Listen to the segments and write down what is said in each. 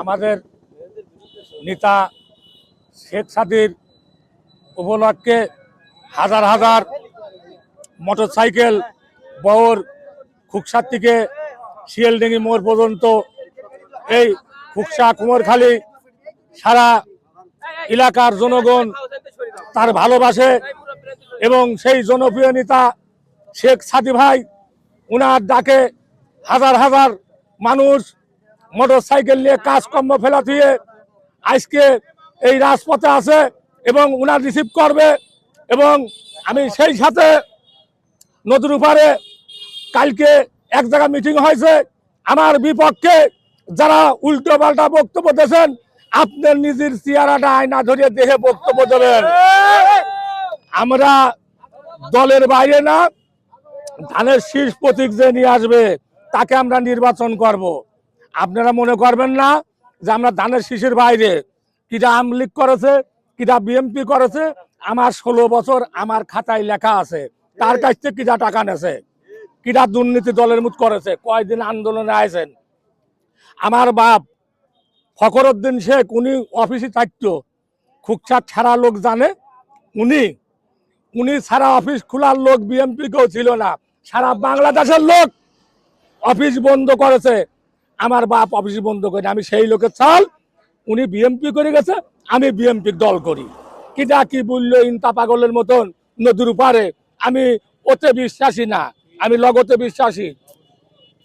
আমাদের নেতা শেখ সাদির উপলক্ষে হাজার হাজার মোটরসাইকেল, বহর খুকসার থেকে শিয়ালডেঙ্গি মোড় পর্যন্ত, এই খুকসা কুমারখালী সারা এলাকার জনগণ তার ভালোবাসে এবং সেই জনপ্রিয় নেতা শেখ সাদি ভাই, উনার ডাকে হাজার হাজার মানুষ মোটর সাইকেল নিয়ে কাজকর্ম ফেলা দিয়ে আজকে এই রাজপথে আছে এবং উনার রিসিভ করবে এবং আমি সেই সাথে নদীর উপরে কালকে এক জায়গায় মিটিং হয়েছে আমার বিপক্ষে যারা উল্টো পাল্টা বক্তব্য দিয়েছেন, আপনার নিজের চেহারাটা আয়না ধরিয়ে দেখে বক্তব্য দেবেন আমরা দলের বাইরে না, ধানের শীর্ষ প্রতীক যে নিয়ে আসবে, তাকে আমরা নির্বাচন করব। আপনারা মনে করবেন না যে আমরা ধানের শিশির বাইরে কিটা আমলিগ করেছে কিটা বিএমপি করেছে, আমার ষোলো বছর আমার খাতায় লেখা আছে। তার কাছ থেকে কিটা টাকা নেছে কিটা দুর্নীতি দলের মুখ করেছে, কয়দিন আন্দোলনে আছেন আমার বাপ ফখরুদ্দিন শেখ, উনি অফিসে থাকতো, খুকসার ছাড়া লোক জানে, উনি উনি সারা অফিস খোলার লোক বিএমপি কেউ ছিল না, সারা বাংলাদেশের লোক অফিস বন্ধ করেছে আমার বাপ অফিস বন্ধ করে আমি সেই লোকের চাল, উনি বিএমপি করে গেছে, আমি বিএমপির দল করি। কিটা কি বলল ইনতা পাগলের মতন, নদীর পারে আমি ওতে বিশ্বাসী না, আমি লগতে বিশ্বাসী।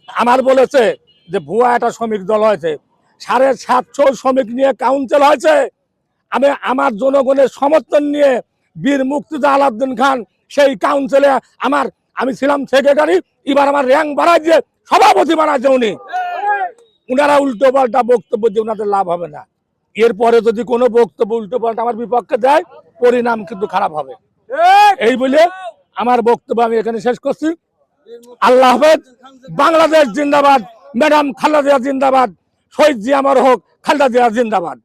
আমার বলেছে যে ভুয়া একটা শ্রমিক দল হয়েছে। সাড়ে সাতশো শ্রমিক নিয়ে কাউন্সিল হয়েছে। আমি আমার জনগণের সমর্থন নিয়ে বীর মুক্তিদা আলাউদ্দিন খান সেই কাউন্সিলে আমার আমি ছিলাম সেক্রেটারি, এবার আমার র্যাঙ্ক বাড়াইছে সভাপতি বানাইছে উনি। উনারা উল্টো পাল্টা বক্তব্য দিয়ে ওনাদের লাভ হবে না। এরপরে যদি কোনো বক্তব্য উল্টো পাল্টা আমার বিপক্ষে দেয়, পরিণাম কিন্তু খারাপ হবে। এই বলে আমার বক্তব্য আমি এখানে শেষ করছি। আল্লাহ বাংলাদেশ জিন্দাবাদ, ম্যাডাম খালেদা জিন্দাবাদ, শহীদ জিয়া আমার হোক খালেদা জিয়া জিন্দাবাদ।